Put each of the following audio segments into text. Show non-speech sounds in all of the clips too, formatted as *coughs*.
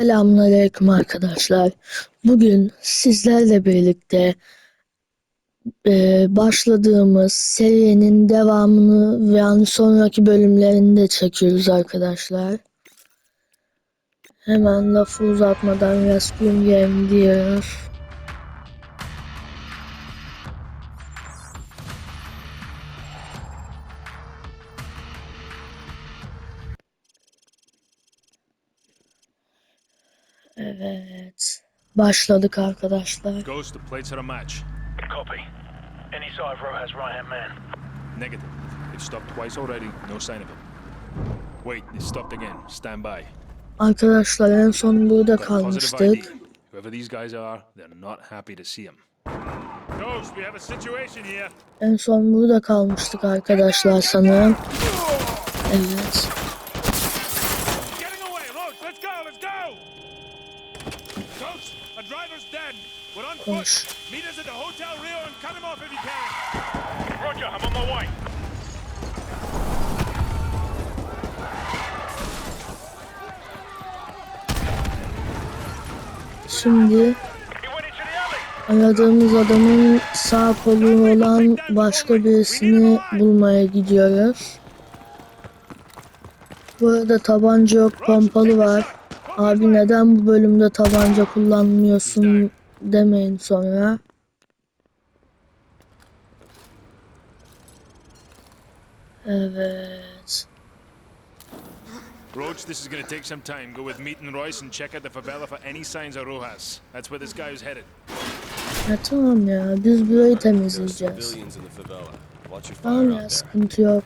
Selamünaleyküm arkadaşlar. Bugün sizlerle birlikte e, başladığımız serinin devamını yani sonraki bölümlerini de çekiyoruz arkadaşlar. Hemen lafı uzatmadan Rescue Game diyoruz. Evet. Başladık arkadaşlar. Ghost, the plates are a match. Copy. Any side row has right hand man. Negative. They've stopped twice already, no sign of him. Wait, they stopped again. Stand by. Arkadaşlar en son burada kalmıştık. Whoever these guys are, they're not happy to see him. Ghost, we have a situation here. En son burada kalmıştık arkadaşlar sanırım. Evet. Getting away, Roach, let's go, let's go! Ghost, a driver's dead. We're on foot. Konuş. Meet us at the Hotel Rio and cut him off if you can. Roger, I'm on my way. Şimdi aradığımız adamın sağ kolu olan başka birisini bulmaya gidiyoruz. Bu arada tabanca yok, pompalı var. Abi neden bu bölümde tabanca kullanmıyorsun demeyin sonra. Evet. Roach, this is gonna take some time. Go with Meat and Royce and check out the favela for any signs of Rojas. That's where this guy was headed. Ya tamam ya biz burayı temizleyeceğiz. Tamam ya sıkıntı yok.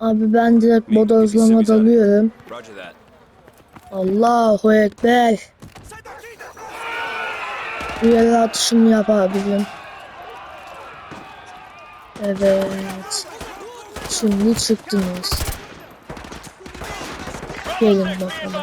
Abi ben direkt bodozlama dalıyorum. Roger that. Allahu Ekber. Bu yere atışımı yap abicim. Evet. Şimdi çıktınız. Gelin bakalım.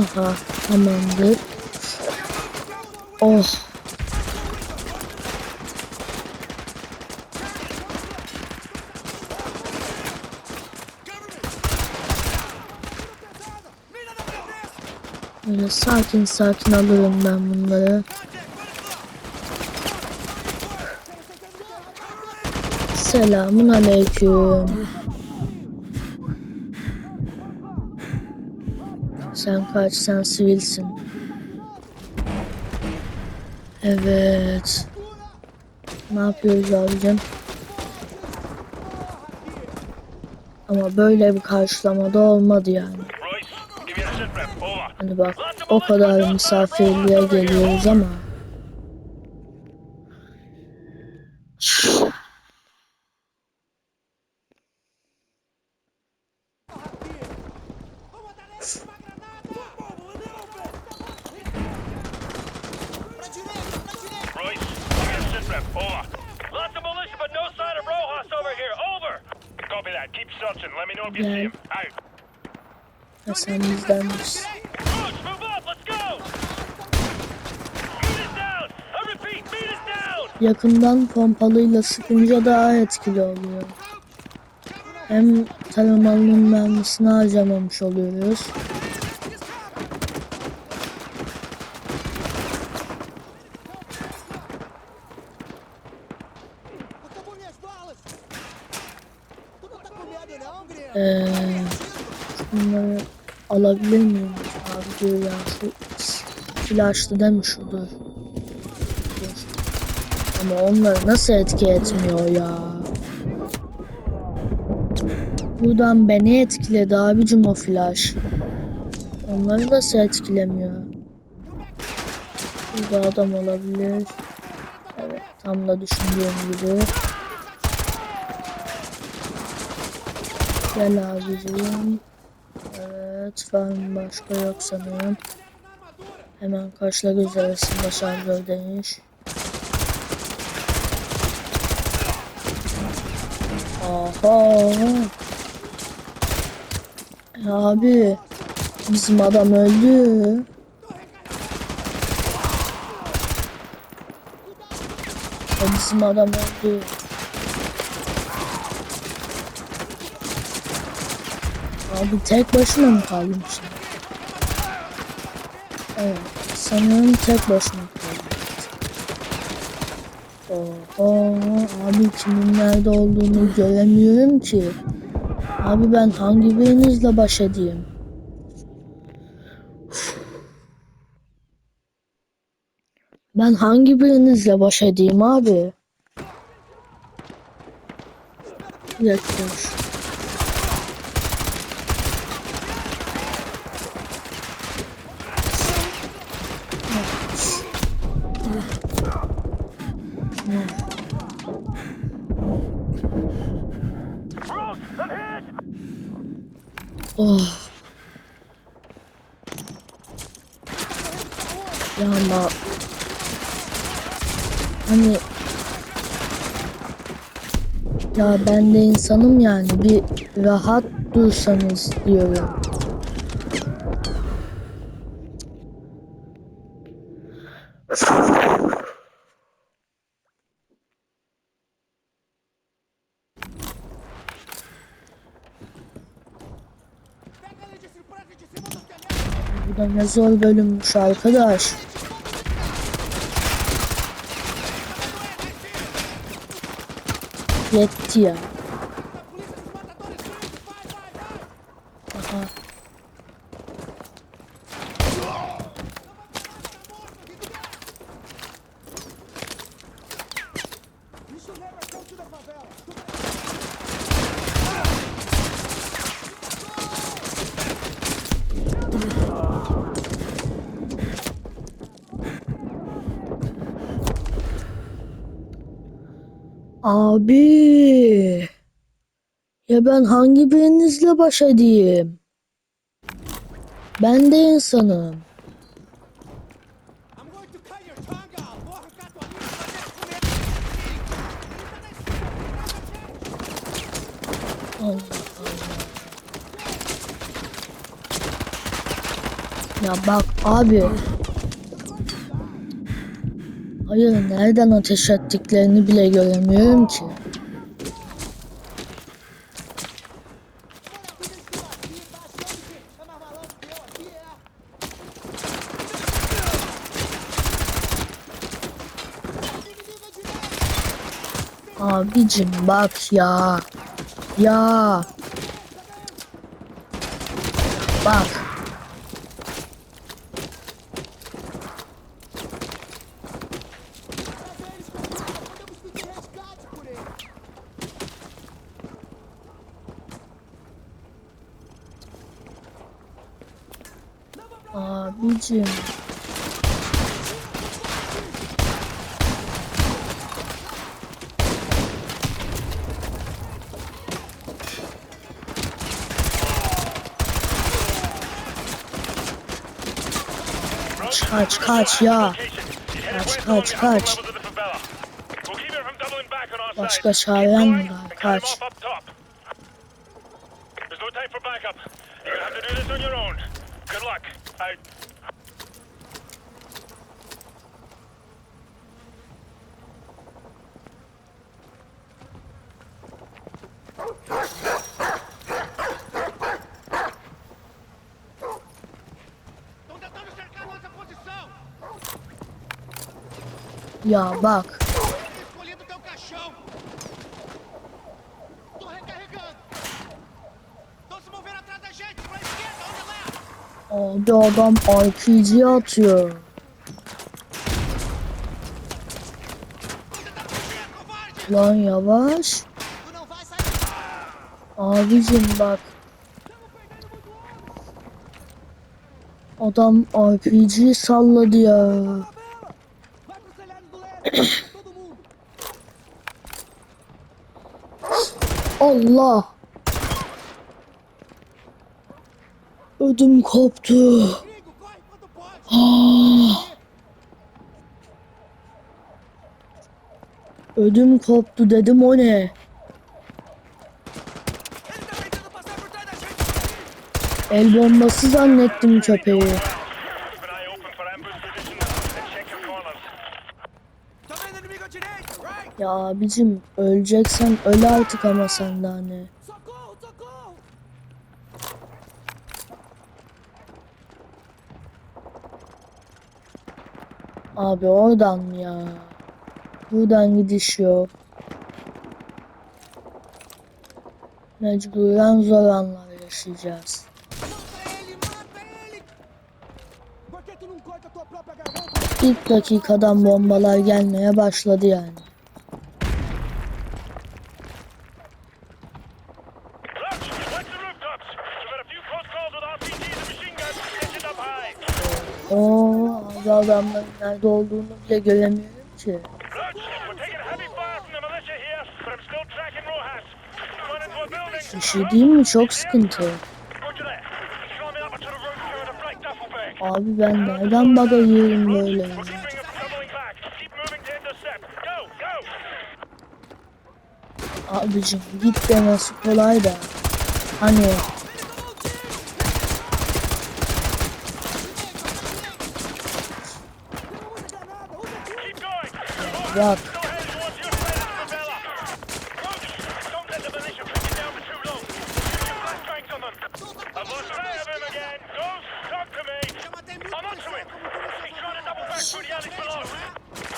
Aha tamamdır. Oh. Böyle sakin sakin alırım ben bunları. Selamun aleyküm. Sen kaç, sen sivilsin. Evet. Ne yapıyoruz abicim? Ama böyle bir karşılamada olmadı yani. Hani bak o kadar misafirliğe geliyoruz ama. Royce, give you a sit rep. Over. Lots of militia, but no sign of Rojas over here. Over. Copy that. Keep searching. Let me know if you see him. Out. Ha, sen bizdenmişsin. Roach, move up. Let's go. Meet us down. I repeat, meet us down. Yakından pompalıyla sıkınca daha etkili oluyor. Hem taramalının mermisini harcamamış oluyoruz. Alabilir miyim? Abi diyor ya mi şudur? Dur. Ama onları nasıl etki etmiyor ya? Buradan beni etkiledi abicim o flash. Onları nasıl etkilemiyor? Burada adam olabilir. Evet tam da düşündüğüm gibi. Gel abicim. Evet, var başka yok sanırım. Hemen karşıla göz arasında şarjör değiş. Aha. Ya abi, bizim adam öldü. Ya bizim adam öldü. Abi tek başıma mı kaldım şimdi? Evet, sanırım tek başıma kaldım. Oho, abi kimin nerede olduğunu göremiyorum ki. Abi ben hangi birinizle baş edeyim? Ben hangi birinizle baş edeyim abi? Bir Oh. Ya ama hani ya ben de insanım yani bir rahat dursanız diyorum. Pega ele de surpresa de cima do telhado. Bu da ne zor bölümmüş arkadaş. Yetti ya. Abi. Ya ben hangi birinizle baş edeyim? Ben de insanım. Allah Allah. Ya bak abi. Hayır nereden ateş ettiklerini bile göremiyorum ki. Abicim bak ya. Ya. Bak. Abicim. Kaç kaç ya. Kaç kaç kaç. Başka çaren mi var? Kaç. Onde lá? Abi adam RPG atıyor. Lan yavaş. Abicim bak. Adam RPG salladı ya. *coughs* Allah. Ödüm koptu. Ah. Ödüm koptu dedim o ne? Ele tá tentando passar por trás da gente. El bombası zannettim köpeği. Keep an eye open for ambush positions and check your corners. Tô vendo inimigo à direita. Right. Ya abicim öleceksen öl artık ama sen de hani. Abi oradan ya. Buradan gidiş yok. Mecburen zor anlar yaşayacağız. İlk dakikadan bombalar gelmeye başladı yani. Oo, adamların nerede olduğunu bile göremiyorum ki. Bir şey diyeyim mi? Çok sıkıntı. Roger that. Slow me up to the roof carrying a black duffel bag. Abi ben nereden baga yiyorum böyle! Abicim git demesi kolay da. Hani bak Go ahead towards your side of the favela. Roach, don't let the militia put you down for too long. Use your blast strength on them. I've lost sight of him again. Ghost, talk to me. I'm on to him. He's trying to double back through the alley below.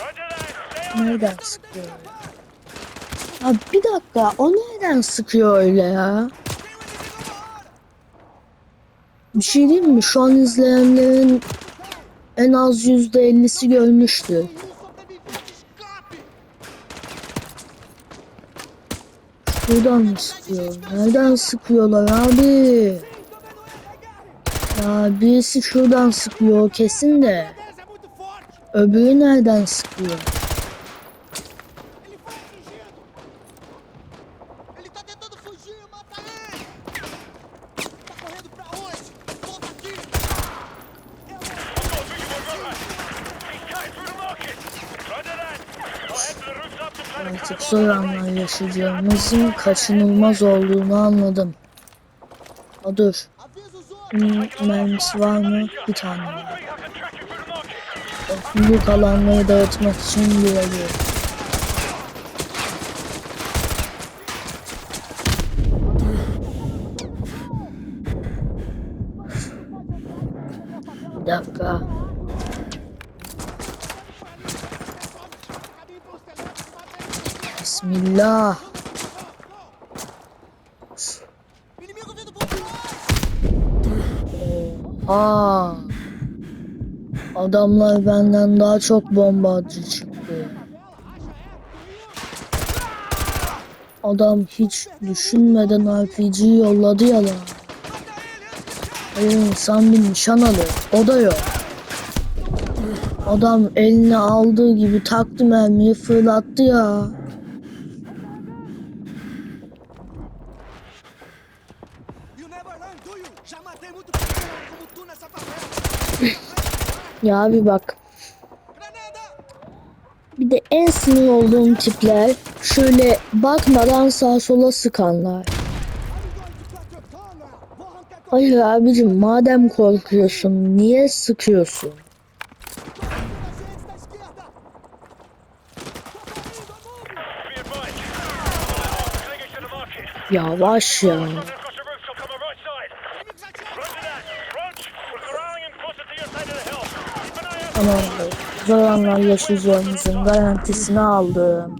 Roger that. Stay on him. Nereden sıkıyor ya? Bir dakika o nereden sıkıyor öyle ya? Bir şey diyeyim mi? Şu an izleyenlerin en az yüzde ellisi görmüştür. Buradan mı sıkıyor? Nereden sıkıyorlar abi? Ya birisi şuradan sıkıyor kesin de. Öbürü nereden sıkıyor? Anlar yaşayacağımızın kaçınılmaz olduğunu anladım. A dur. Mermisi var mı? Bir tane var. Büyük alanları dağıtmak için arıyor. Bir dakika. Bismillah. Aa. Adamlar benden daha çok bombacı çıktı. Adam hiç düşünmeden RPG yolladı ya lan. Hayır insan bir nişan alır. O da yok. Adam eline aldığı gibi taktı mermiyi fırlattı ya. Ya bir bak. Bir de en sinir olduğum tipler şöyle bakmadan sağa sola sıkanlar. Hayır abicim madem korkuyorsun niye sıkıyorsun? agentes da esquerda. Tô correndo, move! Be advised. Taking us to the market. Yavaş ya. Something across the roof, so come our right side. Inimigos atiram! Roger that. Roach, we're corralling him closer to your side of the hill. Keep an eye out. Tamamdır. Zor anlar yaşayacağımızın garantisini aldım.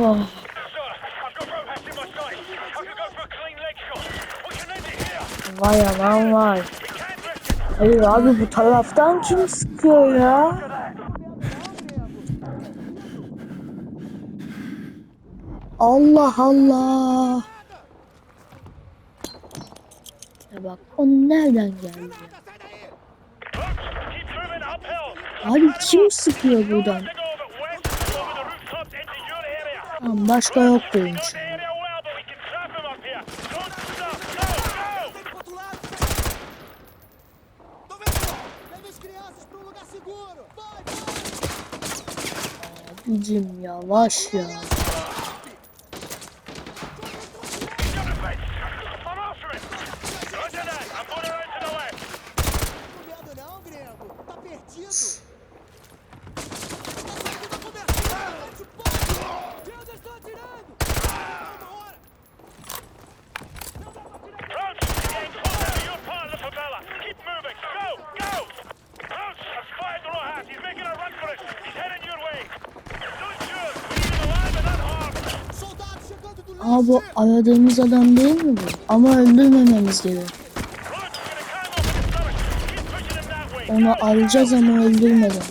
Oh, vay anam vay. Hayır abi bu taraftan kim sıkıyor ya? Allah Allah. Ya bak o nereden geldi ya? Abi kim sıkıyor buradan? To go over west, over the rooftops into Bu aradığımız adam değil mi bu? Ama öldürmememiz gerek. Onu alacağız ama öldürmeden.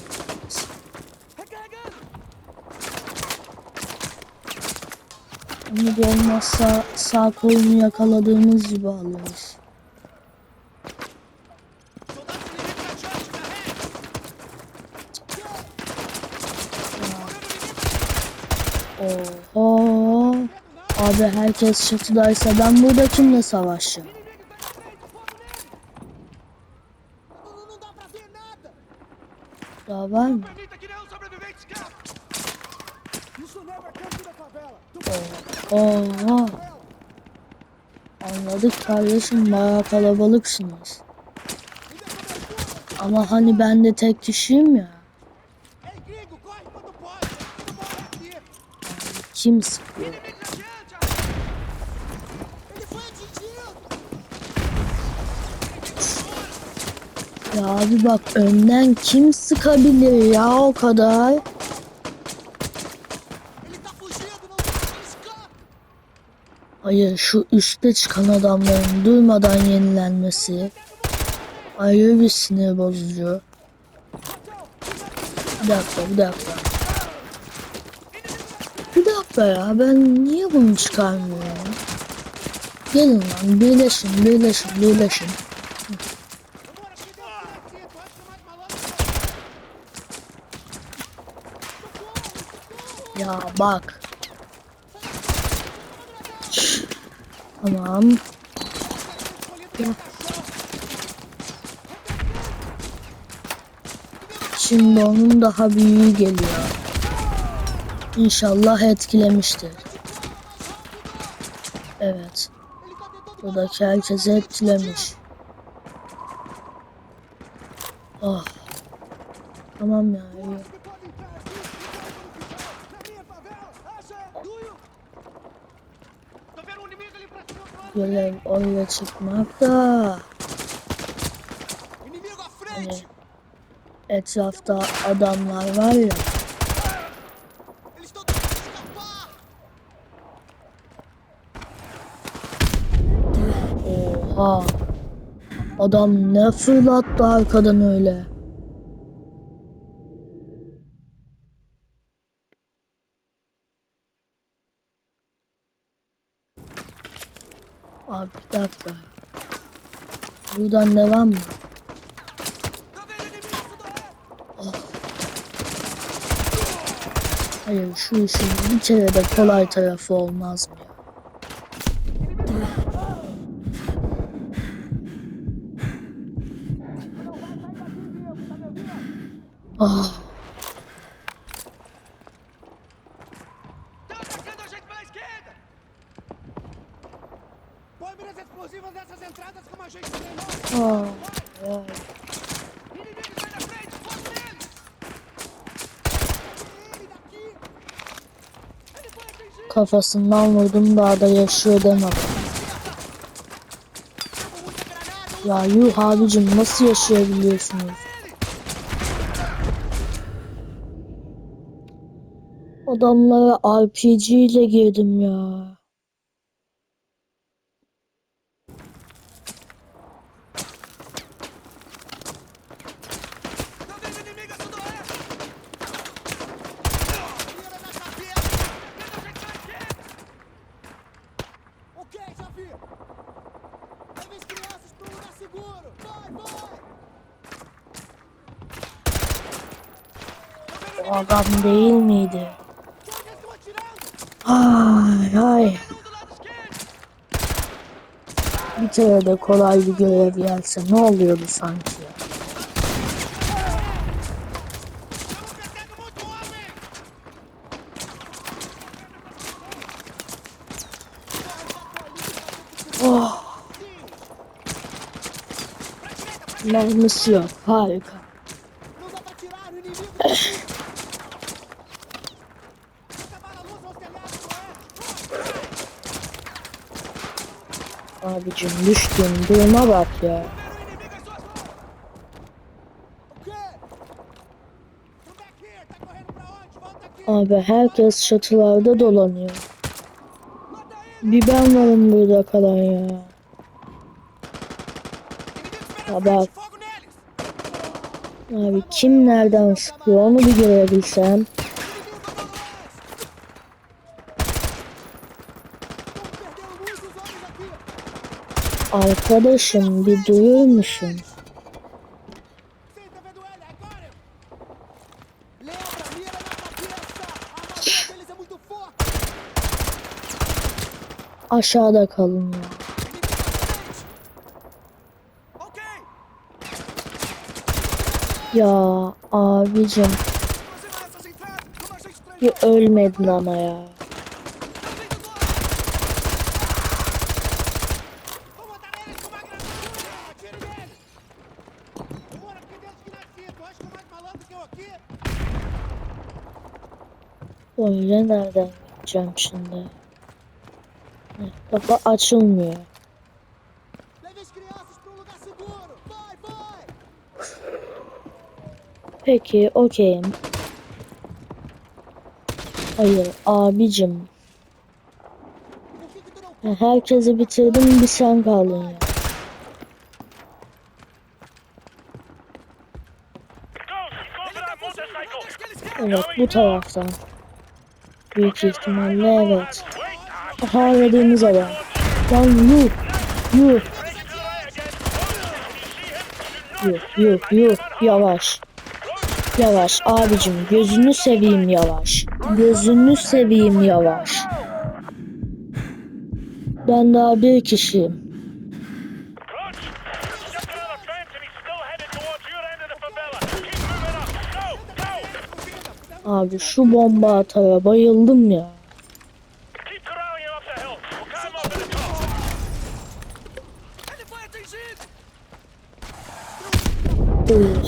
Onu da olmazsa sağ kolunu yakaladığımız gibi alırız. Oho. Abi herkes çatıdaysa ben burada kimle savaşacağım? Daha var mı? Oho. Anladık kardeşim bayağı kalabalıksınız. Ama hani ben de tek kişiyim ya. Ei, gringo, Ya abi bak önden kim sıkabilir ya o kadar? Hayır şu üste çıkan adamların durmadan yenilenmesi ayrı bir sinir bozucu. Bir dakika bir dakika. Bir dakika ya ben niye bunu çıkarmıyorum? Gelin lan birleşin birleşin birleşin. Bak. Tamam. Şimdi onun daha büyüğü geliyor. İnşallah etkilemiştir. Evet. Buradaki herkesi etkilemiş. Oh. Tamam ya Görev oraya çıkmak da Inimigo à frente. etrafta adamlar var ya. Oha. Adam ne fırlattı arkadan öyle. Abi bir dakika. Buradan devam mı? Oeste. Hayır şu işin bir kere de kolay tarafı olmaz mı ya? Kafasından vurdum daha da yaşıyor demem. Ya yuh abicim nasıl yaşayabiliyorsunuz? Adamlara RPG ile girdim ya. O adam değil miydi? Ay ay. Bir kere de kolay bir görev gelse ne oluyordu sanki ya? Oh. Mermisi yok. Harika. Abicim düştüm duruma bak ya. Abi herkes çatılarda dolanıyor. Bir ben varım burada kalan ya. Fogo neles! Abi kim nereden sıkıyor onu bir görebilsem. Deles é muito forte! Aşağıda kalın ya. Ya abicim bir ölmedin ama ya. Öyle nereden gideceğim şimdi? Kapı açılmıyor. Peki okeyim. Hayır abicim. Herkesi bitirdim bir sen kaldın ya. Evet bu taraftan. Büyük ihtimalle evet. Aha dediğimiz adam. Lan yuh yuh yuh yuh yuh yavaş. Yavaş abicim gözünü seveyim yavaş. Gözünü seveyim yavaş. Ben daha bir kişiyim. Abi şu bomba atara bayıldım ya.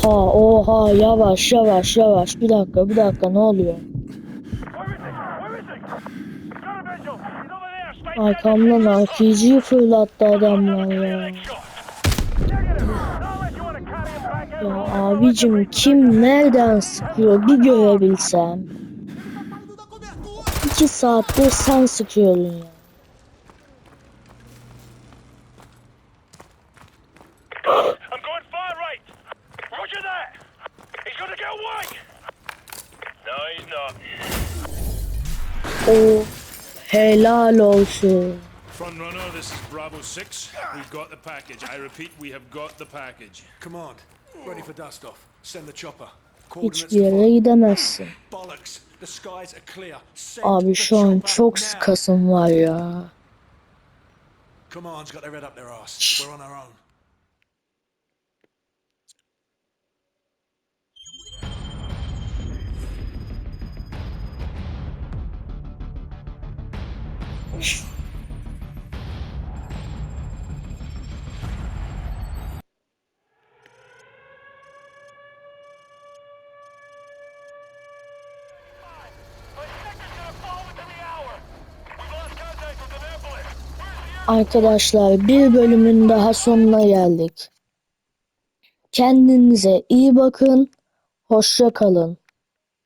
Oha oha yavaş yavaş yavaş. Bir dakika bir dakika ne oluyor? Arkamdan RPG'yi fırlattı adamlar ya. Ya abicim kim nereden sıkıyor bir görebilsem. İki saattir sen sıkıyorsun ya. I'm going far right. Roger that. He's gonna get away. No, he's not. O helal olsun. Front runner, this is Bravo 6. We've got the package. I repeat, we have got the package. Command, ready for dust off. Send the chopper. Hiçbir yere gidemezsin. Abi şu an çok sıkasım var ya. Command's got Arkadaşlar bir bölümün daha sonuna geldik. Kendinize iyi bakın. Hoşça kalın.